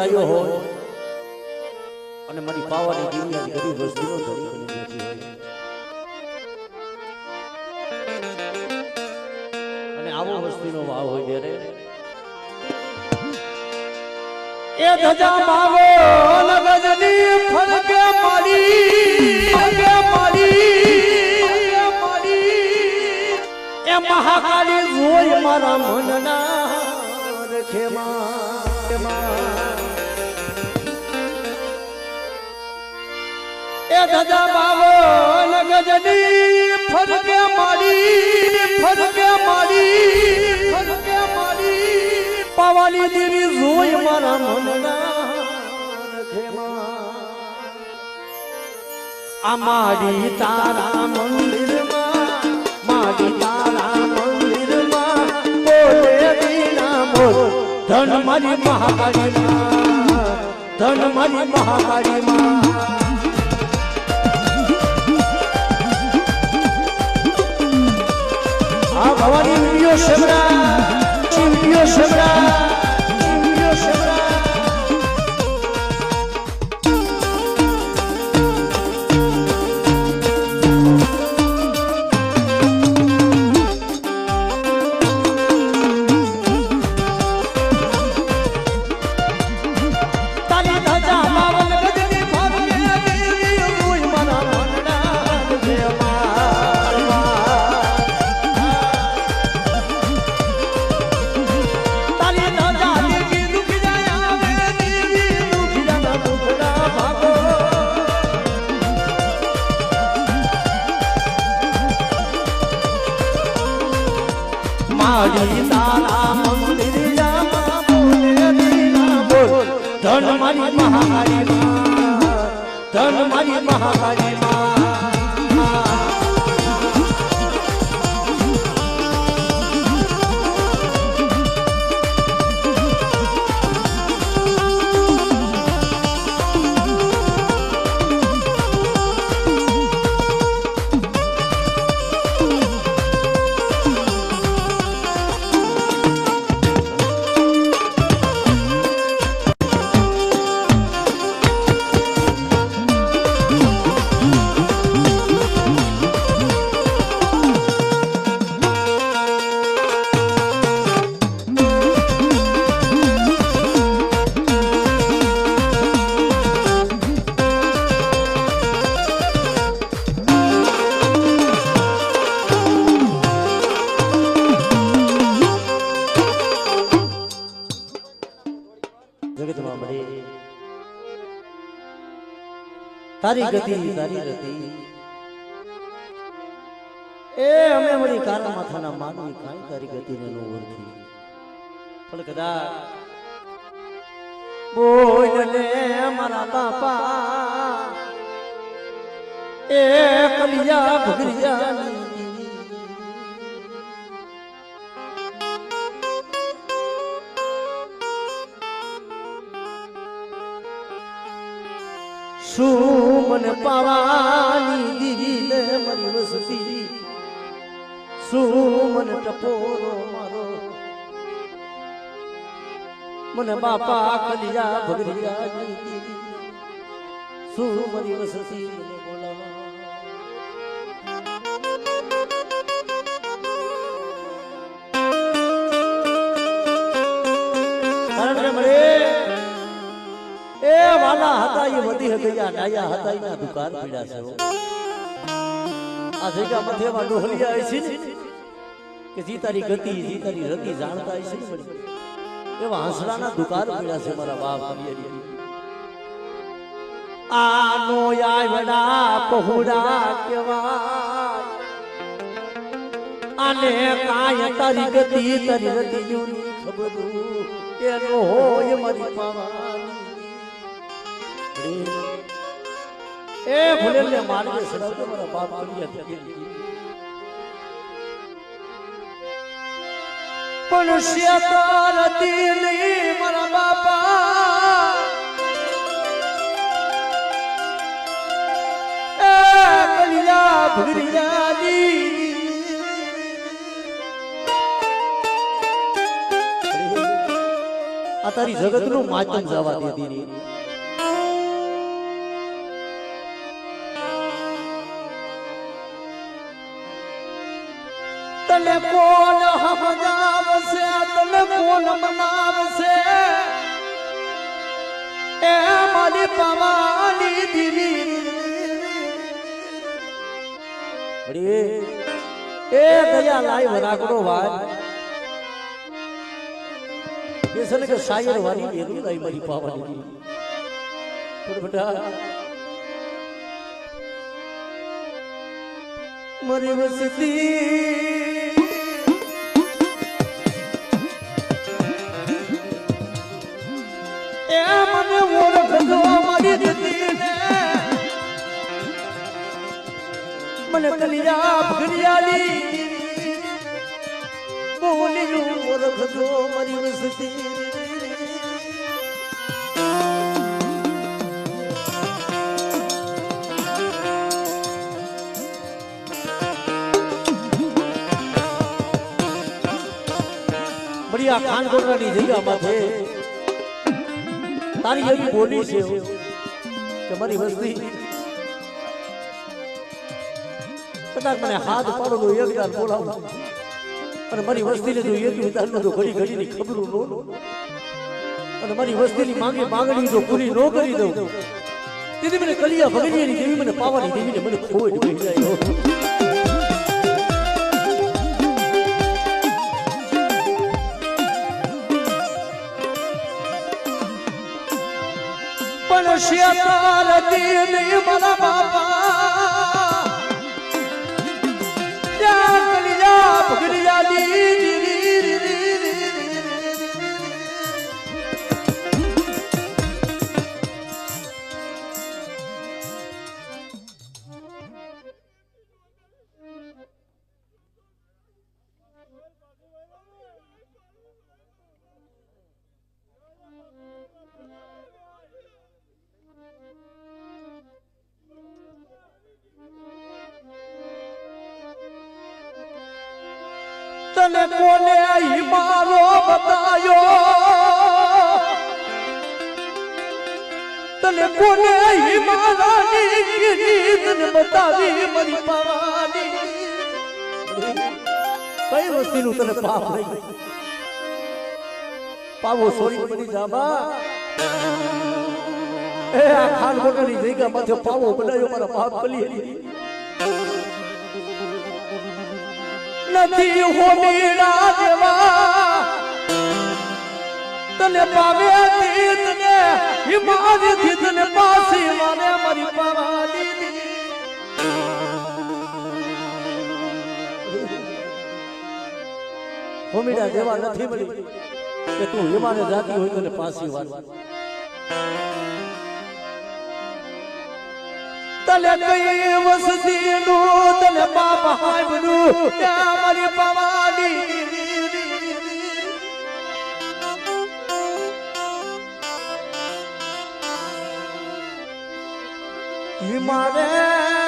ગાયો હોય. અને મારી પાવાની જીવની ગરીબ વસ્તીનો ધણી બની બેઠી હોય. અને આવો વસ્તીનો ભાવ હોય જ્યારે એ ધજા માવો લગજની ફલકે મારી ફલકે મારી એ મહાકાલી જોઈ મારા મનના ખેમાં દાદા બાવો લગજની ફરકે મારી ફરકે મારી ફરકે મારી પાવાની દેવી જોઈ મારા મનના આ મારી તારા મંદિરમાં, મારી તારા મંદિરમાં ધન મારી મહાકાળીમાં, ધન મારી મહાકાળીમાં. આ ભવાની વીડિયો શેમરા વીડિયો શેમરા ધન મારી મહાકાળી માં ધન મારી મહાકાળી માં. તારી ગતિ. તારી ગતિ. એ અમે મળી કારા માથાના માનવી કાંઈ તારી ગતિને નો ઓળખી. પણ કદાચ બોલને મારા બાપા એ કલિયા ભગરિયા મને પાવાની દીદી લે મારી વસતી. શું મને ટપોરો મારો? મને બાપા કલિયા ભગરિયા દીદી. શું મારી વસતી મને બોલાવા? એ વાલા હતા એ વધી હતી આ ડાયા હતા એના દુકાન પીડા છે. આ જગ્યા મધ્યમાં ડોહલિયા હોય છે કે જી તારી ગતિ જી તારી રતિ જાણતા હોય છે. એવા હંસડાના દુકાન પીડા છે મારા બાપ. આનો આવડા પહોડા કેવા આને કાય તારી ગતિ તારી રતિ ખબર એનો હોય મારી પાવાની. એ ભૂલે ને માર્ગે સડાવતો મારા બાપ કરી પણ શેતાર નહીં મારા બાપા. એ કલિયા ભગરિયા આ તારી જગતનું માતમ જવા દેતી તને કોણ સમજાવશે તને કોણ મનાવશે? એ મારી પવાની દીવી એ દયા લાઈ વરાકડો વાત એ છે ને કે શાયર વાળી એનું લાઈ મારી પાવાની પણ બેટા, મારી વસતી મને કલિયા ભગરિયાલી બોલ્યું ઓળખજો મારી વસતી. વળી આ ખાનગોટલાની જગ્યામાં છે. તારી એવી બોલી છે મારી વસ્તી કદાચ મને હાથ પાડો એક દાર બોલાવું. અને મારી વસ્તીને જો એક વિધાન તો ઘડી ઘડીની ખબરું નો અને મારી વસ્તીની માંગે માંગણી જો પૂરી ન કરી દઉં. તેથી મને કલિયા ભગનિયાની દેવી મને પાવાની દેવીને મને ખોટ જાય. પણ શેતાર દીન મારા બાપા ભગરિયા તને કોને હિમાલો બતાયો? તને કોને હિમાલાની ગીરી તને બતાવી મારી પાવાની? કઈ વસ્તીનું તને પાપ નહીં? પાવો સોરી બની જાબા એ આ ખાનગોટાની જગ્યા માથે પાવો બનાવ્યો, મારા પાપ કલી નથી હોમી દેવા તને પાવે તને હિમાલયથી તને પાસી મારે મારી પાવાની હોમીડા જેવા નથી મળી કે તું હિમાને જાતી હોય તને પાસી વાત તને કઈ વસતી નું તને બાપ હાંભલું ત્યાં મારી પાવાની હિમારે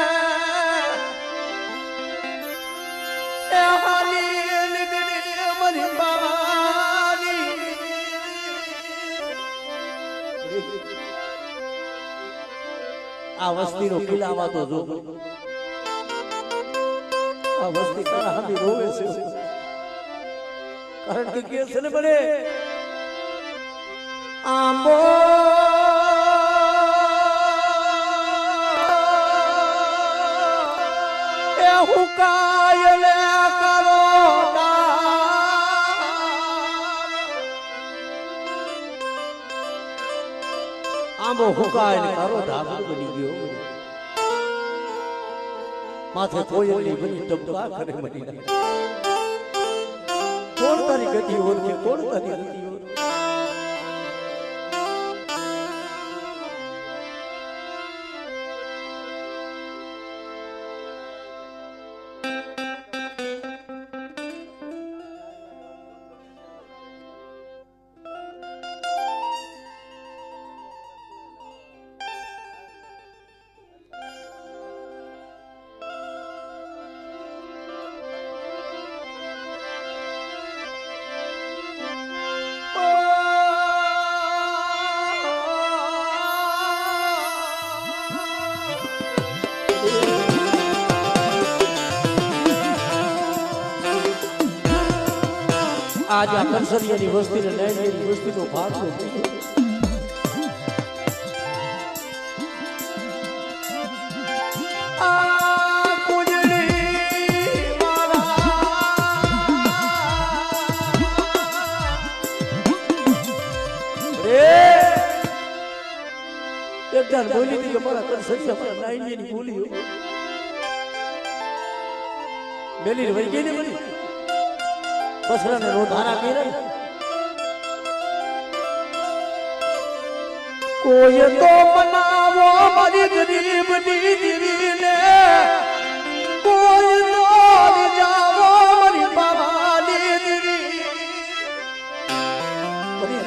આ વસ્તીનો કિલ્લામાં તો જો. આ વસ્તી તારા હામી રોવે છે. કારણ કે કે છે ને બને, આંબો એ હુકાયલે આંબો હુકાય ને તારો ઢાબુ બની ગયો. માથે કોયલની બની ટપકા કરે મરી કોણ તારી ગતિ ઓળખે, કોણ તારી ગતિ આજ આ કંસરિયાની વસ્તી ને નાયણિયાની વસ્તીનો ભાગ બોલી કે મારા કંસરિયા મારા નાયણિયાની બોલી. મેલી વહી ગઈ ને બધી બસરાને રોધારા ને. કોઈ તો બનાવો મારી ગરીબની દીવીને કોઈ તો જાવો મારી બાબાની દીવી બધી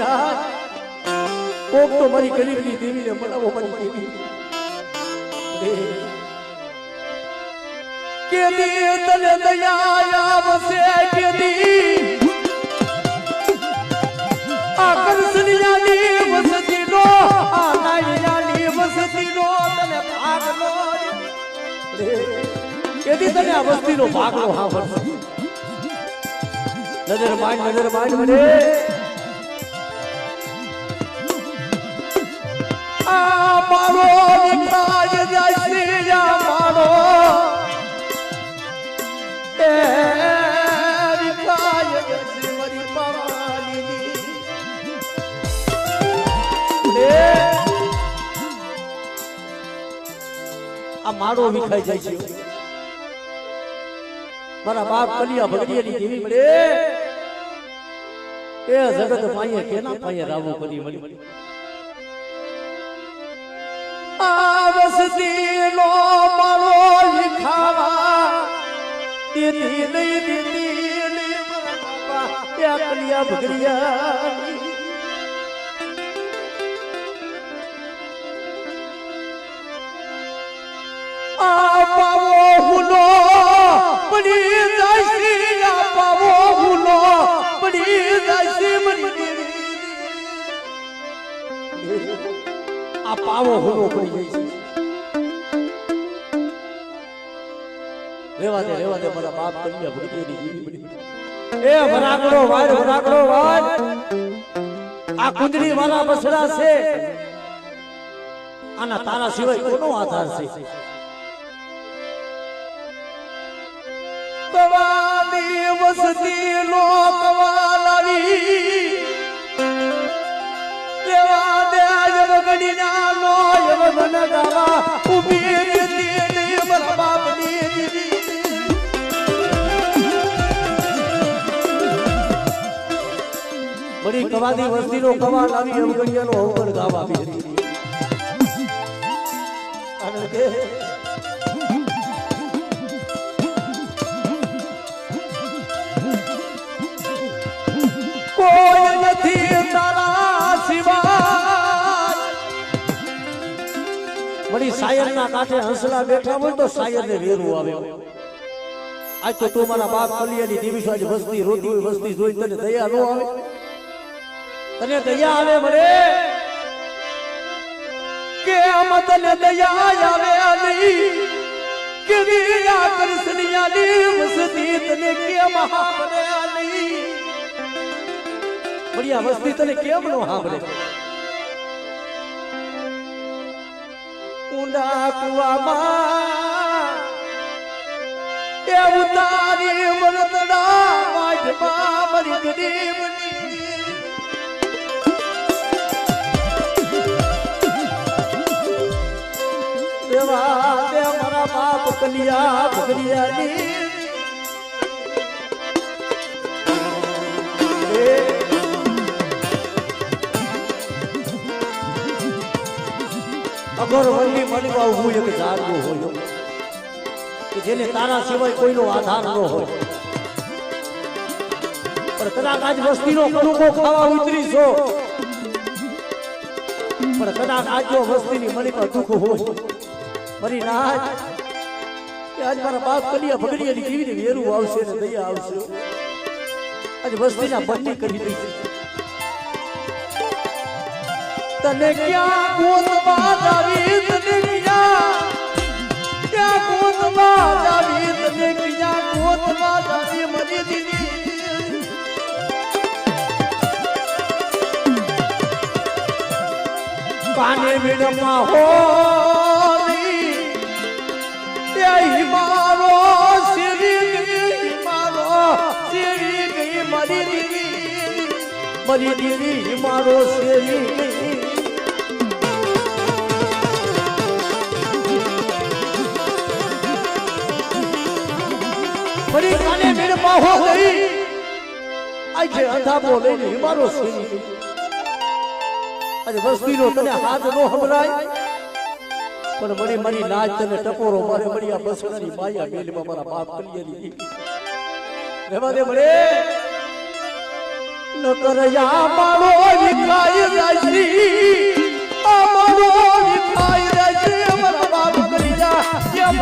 કોક તો મારી ગરીબની દેવીને મનાવો મારી દેવી કેદી તને દયા આવશે કેદી? આ કરસનિયાની વસતીનો, આ નાયયાની વસતીનો તને ભાગનો કેદી તને આ વસ્તીનો ભાગનો હા નજર માંડ નજર માંડ મને આ મારો વિકાસ માળો વિખાઈ જાય છે. મારા બાપ કલિયા ભગડિયાની દેવી મળે. એ જગત પાયે કેના પાયે રાવો કરી મળી. આ વસતીનો માળો વિખાવા. દીદી દીદી દીદી બાપા. કલિયા ભગડિયાની આ જાસી આ પાવો હુલો પડી છે. આના તારા સિવાય કોનો આધાર છે? કવાની વસતી લોકવા લાવી દેવા દે જગડીના લોય યવન ગાવા ઊભી રહેતી નહીં મારા બાપની દીદી. બડી કવાદી વસ્તીનો કવા લાવી અવગણ્યાનો અવગણ ગાવા આવી હતી. કારણ કે કોઈ કાંઠે આવે. આજ કે આમ તને દયા આવે. નહીં કે કૃષ્ણિયાની વળી વસ્તી તને કેમ નો સાંભળે? ઊંડા કુવામાં એ ઉતારી વરતડા વાજમાં મરી ગરીબની દેવા દે મારા બાપ કલિયા ભગરિયાની એ અગર વલ્લી મનવા હું એક જાગવું હોય, કે જેને તારા સિવાય કોઈનો આધાર ન હોય. પણ કદાચ આજ વસ્તીનો કડુકો ખાવા ઉતરી છો પણ કદાચ આજ જો વસ્તીની મણીમાં દુઃખ હોય ફરી નાજ આજ મારા બાપ કલિયા ભગડિયાની જીવીને વેરું આવશે ને દયા આવશે. આજ વસ્તીના બંને કરી દઈ છે તને ક્યાં ગોતવા જાવી તને ક્યાં? ક્યાં ગોતવા જાવી તને ક્યાં? ગોતવા જાવી મરી દીદી પાને વિડમાં હોલી ત્યાં મારો શિરી ગઈ મારો શિરી મારો શિરી ફરી કાને મીડમાં હો ગઈ આજે અંધા બોલે ને મારો સિંહ. આજે વસ્તીનો તને હાથ નો હમરાય. પણ મને મારી નાચ તને ટપોરો મારે મળી આ બસડાની માયા મેલમાં મારા બાપ કલિયરી રેવા દે મળે નકર યા મારો વિખાય રાજી આ મારો વિખાય રાજી અમારા બાપ કરી જા કેમ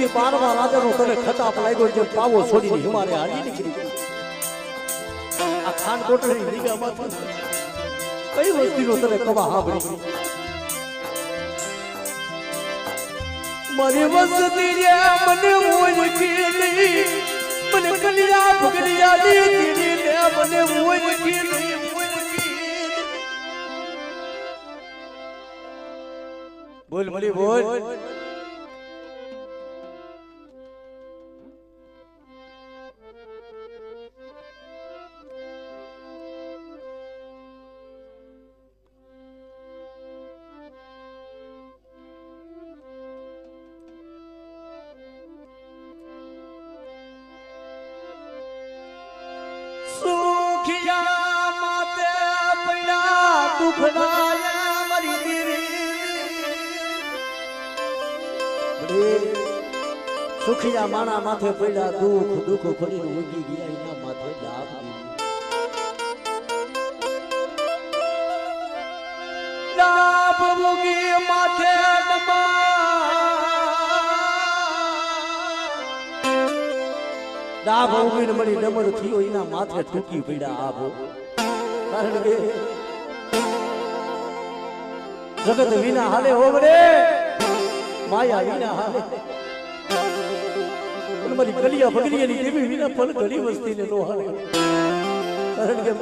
એક દી રાજાનો તને ખતાપ લાગ્યો જે પાવો છોડીને હિમારે હાલી નીકળી આ ખાન કોટડી નિગામાં કઈ વસ્તીનો તને કવા સાંભળી મારી વસ્તી રે મને મોજકી નહીં, મને કલિયા ભગલિયા દીધી રે મને મોજકી નહીં. બોલ મળી, બોલ. સુખિયા માણા માથે પડ્યા, દુઃખ દુઃખ ફરીને ઊંઘી ગયા, એના માથે લાભ પડ્યા આભો. વિના હાલે હોવરે માયા વિના હાલે. પણ મારી કલિયા બગડીએની દેવી વિના પણ ઘણી વસ્તીને હાલે કારણ કે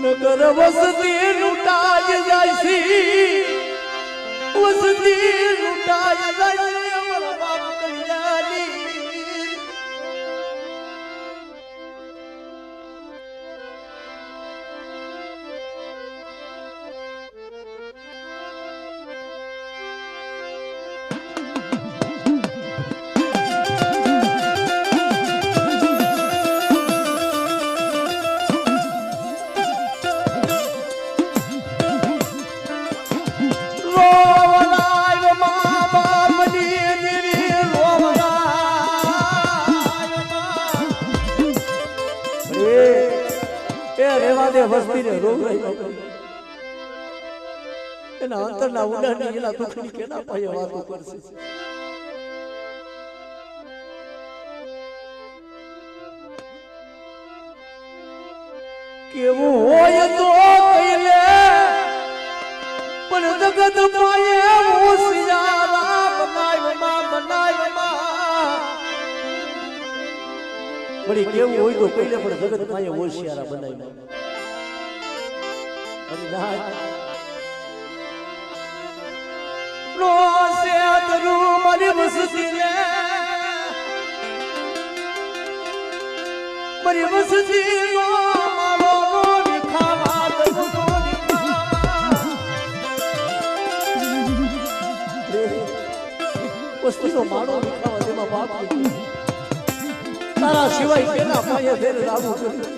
નગર વસતી લૂંટાય જાય છે. વસતી લૂંટાય જાય રેવા ને રોગ રહી એના અંતરના ઉડાની એના દુઃખની કેના પાયે વાતો કરશે? કેવું હોય તો લે પણ જગત પાયે હોશિયારા બનાયમાં બનાયમાં વળી કેવું હોય તો પહેલે પણ જગત માએ હોશિયારા બનાવી અને ના નો સે દરુ મારી વસતી મારી વસ્તીનો માળો વિખાવા તેમાં બાપ સિવાય કેના પાયે ફેર લાગુ કર્યું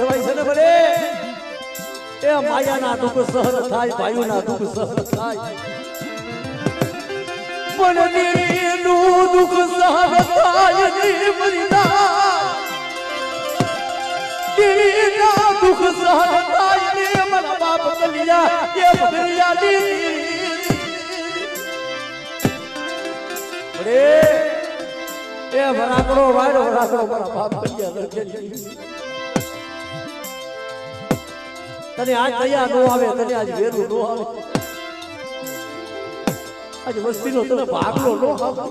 કહેવાય છે ને ભલે. એ માયાના દુઃખ સહન થાય, ભાઈઓના દુઃખ સહન થાય. પણ દીનું દુઃખ સહન થાય મરીના દીના દુઃખ સહન થાય ને મારા બાપ કલિયા વાયરો વરાકડો મારા તને આજ દયા નો આવે? તને આજ વેરું નો આવે? આજ વસ્તીનો તને ભાગલો નો આવે?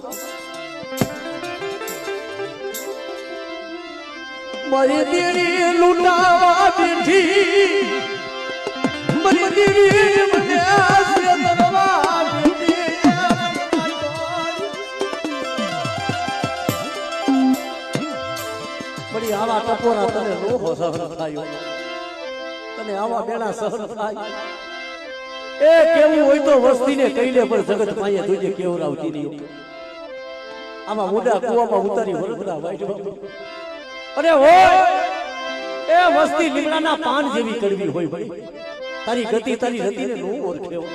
મારી દેવી લૂંટાવા બેઠી. મારી મને વળી આવા ટપોરા તને રોહો સહન થાય તને આવા બેડા સહન થાય. એ કેવું હોય તો વસ્તીને કહી લે પણ જગત માયે તુજે કેવું આવતી નહીં. આમાં મોઢા કુવામાં ઉતારી વરગડા વાઈટ અરે હોય! એ વસ્તી લીમડાના પાન જેવી કરવી હોય ભાઈ. તારી ગતિ તારી રતિને નું ઓળખ્યો